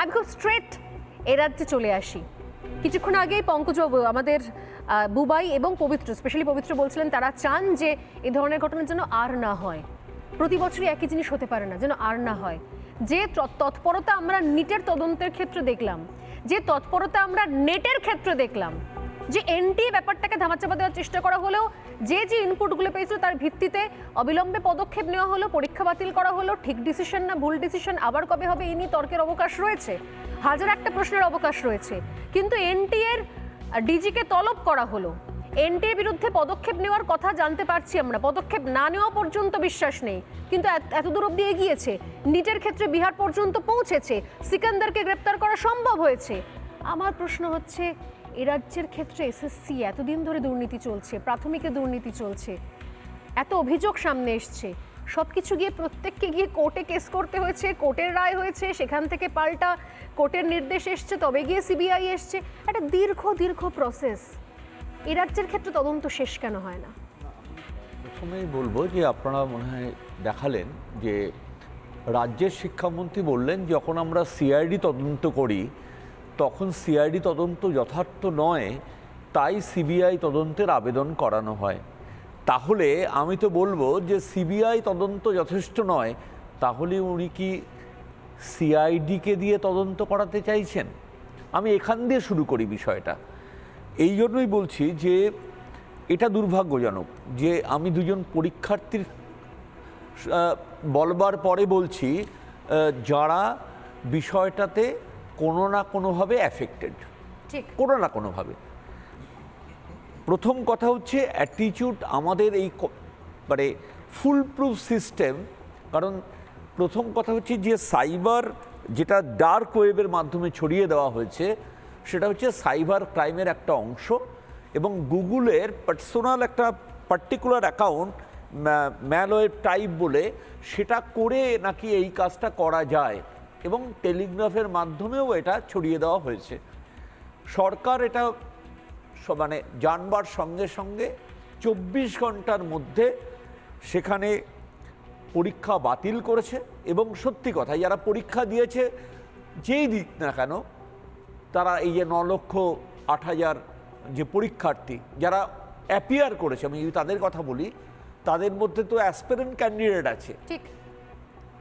আমি খুব স্ট্রেট এ রাজ্যে চলে আসি। কিছুক্ষণ আগে পঙ্কজবাবু আমাদের বুবাই এবং পবিত্র স্পেশালি পবিত্র বলছিলেন, তারা চান যে এ ধরনের ঘটনা জন্য আর না হয়। প্রতি বছরই একই জিনিস হতে পারে না, যেন আর না হয়। যে তৎপরতা আমরা নিটের তদন্তের ক্ষেত্রে দেখলাম, যে তৎপরতা আমরা নেটের ক্ষেত্রে দেখলাম যে এনটি ব্যাপারটাকে ধামাচাপা দেওয়ার চেষ্টা করা হলেও, যে যে ইনপুটগুলো পেয়েছিল তার ভিত্তিতে অবিলম্বে পদক্ষেপ নেওয়া হলো, পরীক্ষা বাতিল করা হলো, ঠিক ডিসিশন না ভুল ডিসিশন আবার কবে হবে এই নিয়ে তর্কের অবকাশ রয়েছে? হাজার একটা প্রশ্নের অবকাশ রয়েছে। কিন্তু এনটি এর ডিজিকে তলব করা হলো। এনটি এর বিরুদ্ধে পদক্ষেপ নেওয়ার কথা জানতে পারছি আমরা। পদক্ষেপ না নেওয়া পর্যন্ত বিশ্বাস নেই। কিন্তু এত- এত দূর অব্দি এগিয়েছে। নিজের ক্ষেত্রে বিহার পর্যন্ত পৌঁছেছে। সিকান্দারকে গ্রেপ্তার করা সম্ভব হয়েছে। আমার প্রশ্ন হচ্ছে এ রাজ্যের ক্ষেত্রে এসএসসি এতদিন ধরে দুর্নীতি চলছে, প্রাথমিকে দুর্নীতি চলছে, এত অভিযোগ সামনে এসছে। সব কিছু গিয়ে প্রত্যেককে গিয়ে কোর্টে কেস করতে হয়েছে, কোর্টের রায় হয়েছে, সেখান থেকে পাল্টা কোর্টের নির্দেশ এসছে, তবে গিয়ে সিবিআই এসছে। একটা দীর্ঘ দীর্ঘ প্রসেস এ রাজ্যের ক্ষেত্রে তদন্ত শেষ কেন হয় না? প্রথমেই বলব যে আপনারা মনে হয় দেখালেন যে রাজ্যের শিক্ষামন্ত্রী বললেন, যখন আমরা সিআইডি তদন্ত করি তখন সিআইডি তদন্ত যথার্থ নয়, তাই সিবিআই তদন্তের আবেদন করানো হয়। তাহলে আমি তো বলব যে সিবিআই তদন্ত যথেষ্ট নয়, তাহলে উনি কি সিআইডিকে দিয়ে তদন্ত করাতে চাইছেন? আমি এখান দিয়ে শুরু করি বিষয়টা। এই জন্যই বলছি যে এটা দুর্ভাগ্যজনক যে আমি দুজন পরীক্ষার্থীর বলবার পরে বলছি যারা বিষয়টাতে কোনো না কোনোভাবে অ্যাফেক্টেড ঠিক। কোনো না কোনোভাবে। প্রথম কথা হচ্ছে অ্যাটিটিউড আমাদের এই মানে ফুল প্রুফ সিস্টেম কারণ প্রথম কথা হচ্ছে যে সাইবার যেটা ডার্ক ওয়েবের মাধ্যমে ছড়িয়ে দেওয়া হয়েছে সেটা হচ্ছে সাইবার ক্রাইমের একটা অংশ এবং গুগলের পার্সোনাল একটা পার্টিকুলার অ্যাকাউন্ট ম্যালওয়েব টাইপ বলে সেটা করে নাকি এই কাজটা করা যায়। এবং টেলিগ্রাফের মাধ্যমেও এটা ছড়িয়ে দেওয়া হয়েছে। সরকার এটা মানে জানবার সঙ্গে সঙ্গে চব্বিশ ঘণ্টার মধ্যে সেখানে পরীক্ষা বাতিল করেছে এবং সত্যি কথা, যারা পরীক্ষা দিয়েছে যেই দিক না কেন, তারা এই যে ন লক্ষ আট হাজার যে পরীক্ষার্থী যারা অ্যাপিয়ার করেছে, আমি যদি তাদের কথা বলি, তাদের মধ্যে তো অ্যাসপিরেন্ট ক্যান্ডিডেট আছে। ঠিক।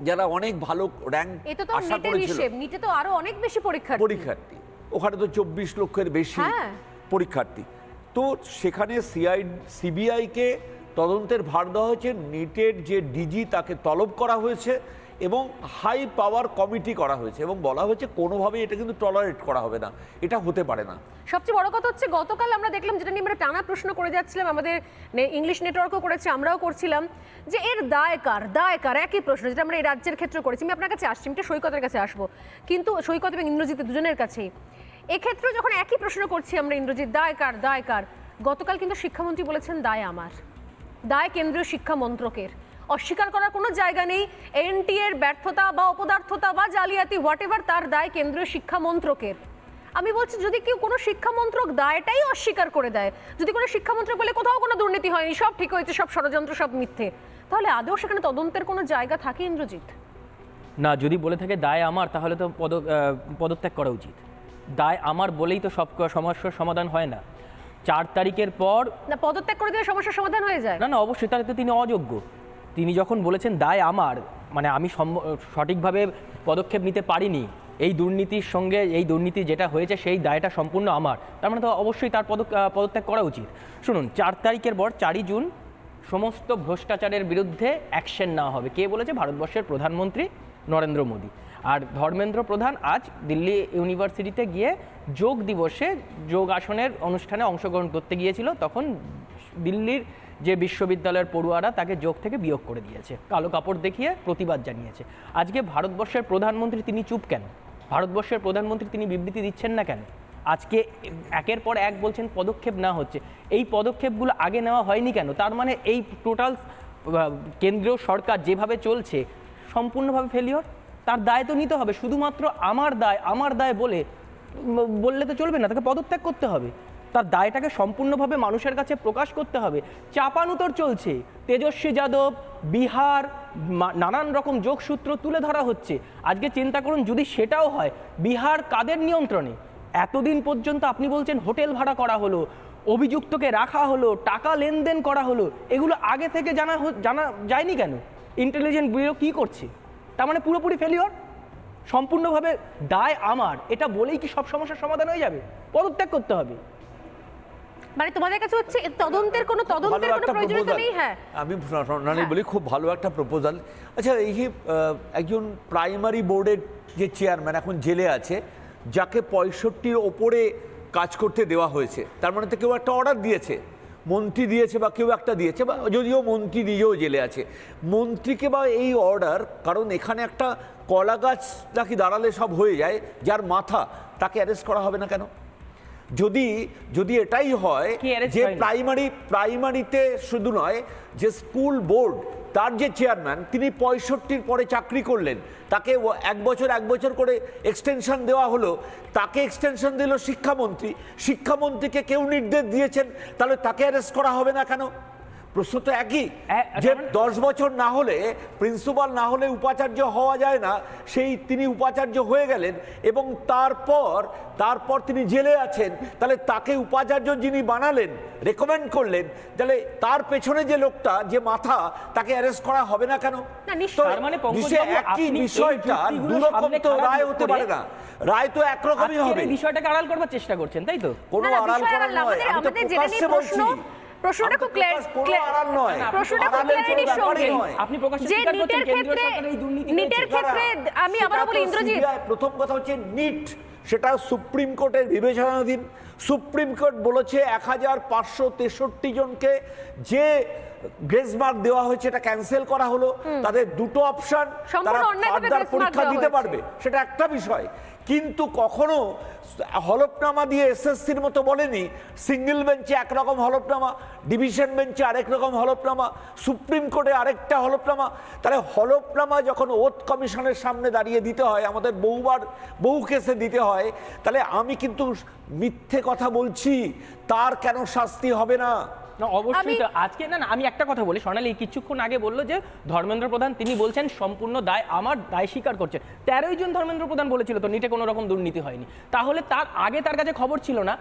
যারা অনেক ভালো র্যাঙ্ক আশা করেছিল। নিতে তো আরও অনেক বেশি পরীক্ষার্থী। পরীক্ষার্থী। ওখানে তো চব্বিশ লক্ষের বেশি হ্যাঁ। পরীক্ষার্থী। তো সেখানে সিআই সিবিআইকে তদন্তের ভার দেওয়া হয়েছে। নিটের যে ডিজি তাকে তলব করা হয়েছে। এবং হাই পাওয়ার কমিটি করা হয়েছে এবং বলা হয়েছে কোনোভাবেই এটা কিন্তু টলারেট করা হবে না। এটা হতে পারে না। সবচেয়ে বড় কথা হচ্ছে, গতকাল আমরা দেখলাম যেটা নিয়ে আমরা টানা প্রশ্ন করে যাচ্ছিলাম, আমাদের ইংলিশ নেটওয়ার্কও করেছে, আমরাও করছিলাম, যে এর দায় কার? দায় কার? একই প্রশ্ন যেটা আমরা এই রাজ্যের ক্ষেত্রে করেছি। আমি আপনার কাছে আসছি, আমি সৈকতের কাছে আসব। কিন্তু সৈকত এবং ইন্দ্রজিৎ দুজনের কাছেই। এক্ষেত্রে যখন একই প্রশ্ন করছি আমরা, ইন্দ্রজিৎ, দায় কার? দায় কার? গতকাল কিন্তু শিক্ষামন্ত্রী বলেছেন, দায় আমার। দায় কেন্দ্রীয় শিক্ষা মন্ত্রকের। অস্বীকার করার কোনো জায়গা নেই। এনটি এর ব্যর্থতা বা অপদার্থতা বা জালিয়াতি হোয়াট এভার তার দায় কেন্দ্রীয় শিক্ষা মন্ত্রকের আমি বলছি যদি কেউ কোনো শিক্ষা মন্ত্রক দায়টাই অস্বীকার করে দেয় যদি কোনো শিক্ষা মন্ত্রক বলে কোথাও কোনো দুর্নীতি হয়নি সব ঠিক হয়েছে সব ষড়যন্ত্র সব মিথ্যে তাহলে আদৌ সেখানে তদন্তের কোনো জায়গা থাকে ইন্দ্রজিৎ? না যদি বলে থাকে দায় আমার তাহলে তো পদ পদত্যাগ করা উচিত। দায় আমার বলেই তো সব সমস্যার সমাধান হয় না। চার তারিখের পর না পদত্যাগ করে দিলে সমস্যার সমাধান হয়ে যায়। না না অবশ্যই তাহলে তো তিনি অযোগ্য। তিনি যখন বলেছেন, দায় আমার মানে আমি সঠিকভাবে পদক্ষেপ নিতে পারিনি, এই দুর্নীতির সঙ্গে, এই দুর্নীতি যেটা হয়েছে, সেই দায়টা সম্পূর্ণ আমার, তার মানে তো অবশ্যই তার পদ পদত্যাগ করা উচিত। শুনুন, চার তারিখের পর চারই জুন সমস্ত ভ্রষ্টাচারের বিরুদ্ধে অ্যাকশন নেওয়া হবে। কে বলেছে? ভারতবর্ষের প্রধানমন্ত্রী নরেন্দ্র মোদী। আর ধর্মেন্দ্র প্রধান আজ দিল্লি ইউনিভার্সিটিতে গিয়ে যোগ দিবসে যোগ আসনের অনুষ্ঠানে অংশগ্রহণ করতে গিয়েছিল, তখন দিল্লির যে বিশ্ববিদ্যালয়ের পড়ুয়ারা তাকে যোগ থেকে বিয়োগ করে দিয়েছে। কালো কাপড় দেখিয়ে প্রতিবাদ জানিয়েছে। আজকে ভারতবর্ষের প্রধানমন্ত্রী তিনি চুপ কেন? ভারতবর্ষের প্রধানমন্ত্রী তিনি বিবৃতি দিচ্ছেন না কেন? আজকে একের পর এক বলছেন পদক্ষেপ না হচ্ছে। এই পদক্ষেপগুলো আগে নেওয়া হয়নি কেন? তার মানে এই টোটাল কেন্দ্রীয় সরকার যেভাবে চলছে, সম্পূর্ণভাবে ফেলিওর তার দায় তো নিতে হবে। শুধুমাত্র আমার দায় আমার দায় বলে বললে তো চলবে না, তাকে পদত্যাগ করতে হবে। তার দায়টাকে সম্পূর্ণভাবে মানুষের কাছে প্রকাশ করতে হবে। চাপানুতর চলছে। তেজস্বী যাদব, বিহার নানান রকম যোগসূত্র তুলে ধরা হচ্ছে। আজকে চিন্তা করুন, যদি সেটাও হয়, বিহার কাদের নিয়ন্ত্রণে? এতদিন পর্যন্ত আপনি বলছেন হোটেল ভাড়া করা হলো, অভিযুক্তকে রাখা হলো, টাকা লেনদেন করা হলো, এগুলো আগে থেকে জানা জানা যায়নি কেন? ইন্টেলিজেন্ট ব্যুরো কী করছে? তার মানে পুরোপুরি ফেলিওর সম্পূর্ণভাবে দায় আমার। এটা বলেই কি সব সমস্যার সমাধান হয়ে যাবে? পদত্যাগ করতে হবে। মানে তোমাদের কাছে হচ্ছে তদন্তের কোনো তদন্তের কোনো প্রয়োজনীয়তা নেই? হ্যাঁ। আমি রণালী বলি খুব ভালো একটা প্রপোজাল আচ্ছা এই যে একজন প্রাইমারি বোর্ডের যে চেয়ারম্যান এখন জেলে আছে যাকে পঁয়ষট্টির ওপরে কাজ করতে দেওয়া হয়েছে তার মানে তো কেউ একটা অর্ডার দিয়েছে। মন্ত্রী দিয়েছে বা কেউ একটা দিয়েছে বা যদিও মন্ত্রী নিজেও জেলে আছে। মন্ত্রীকে বা এই অর্ডার কারণ এখানে একটা কলা গাছ নাকি দাঁড়ালে সব হয়ে যায় যার মাথা তাকে অ্যারেস্ট করা হবে না কেন? যদি যদি এটাই হয় যে প্রাইমারি প্রাইমারিতে শুধু নয় যে স্কুল বোর্ড তার যে চেয়ারম্যান তিনি পঁয়ষট্টির পরে চাকরি করলেন তাকে এক বছর এক বছর করে এক্সটেনশন দেওয়া হলো তাকে এক্সটেনশন দিল শিক্ষামন্ত্রী শিক্ষামন্ত্রীকে কেউ নির্দেশ দিয়েছেন তাহলে তাকে অ্যারেস্ট করা হবে না কেন? প্রশ্ন তো একই যে দশ বছর না হলে প্রিন্সিপাল না হলে উপাচার্য হওয়া যায় না সেই তিনি উপাচার্য হয়ে গেলেন এবং তারপর তারপর তিনি জেলে আছেন তাহলে তাকে উপাচার্য যিনি বানালেন রেকমেন্ড করলেন তাহলে তার পেছনে যে লোকটা যে মাথা তাকে অ্যারেস্ট করা হবে না কেন? মানে একই বিষয়টা দুরকম তো রায় হতে পারে না। রায় তো একরকমই হবে এই বিষয়টাকে আড়াল করবার চেষ্টা করছেন তাই তো? কোনো আড়াল করার না, নয়। আমাদের- আমি তো প্রকাশ্যে বলছি। প্রশ্নটা খুব প্রশ্নটা সঙ্গে। আপনি প্রকাশ্যে স্বীকার করছেন ক্ষেত্রে নিটের ক্ষেত্রে আমি সেটা আবারও বলি ইন্দ্রজিৎ প্রথম কথা হচ্ছে নিট। সেটা সুপ্রিম কোর্টের বিবেচনাধীন। সুপ্রিম কোর্ট বলেছে এক হাজার পাঁচশো তেষট্টি জনকে যে গ্রেস মার্ক দেওয়া হয়েছে এটা ক্যান্সেল করা হলো। তাদের দুটো অপশন। তারা পরীক্ষা দিতে পারবে। সেটা একটা বিষয়। কিন্তু কখনো হলফনামা দিয়ে এসএসসির মতো বলেনি। সিঙ্গেল বেঞ্চে একরকম হলফনামা, ডিভিশন বেঞ্চে আরেক রকম হলফনামা, সুপ্রিম কোর্টে আরেকটা হলফনামা। তাহলে হলফনামা যখন ওথ কমিশনের সামনে দাঁড়িয়ে দিতে হয়, আমাদের বহুবার বহু কেসে দিতে হয়, তাহলে আমি কিন্তু মিথ্যে কথা বলছি, তার কেন শাস্তি হবে না? না অবশ্যই তো আজকে না না আমি একটা কথা বলি। সোনালি কিছুক্ষণ আগে বলল যে ধর্মেন্দ্র প্রধান তিনি বলছেন সম্পূর্ণ দায় আমার দায় স্বীকার করছেন তেরোই জন ধর্মেন্দ্র প্রধান বলেছিল তো নিটে কোনো রকম দুর্নীতি হয়নি। তাহলে তার আগে তার কাছে খবর ছিল না।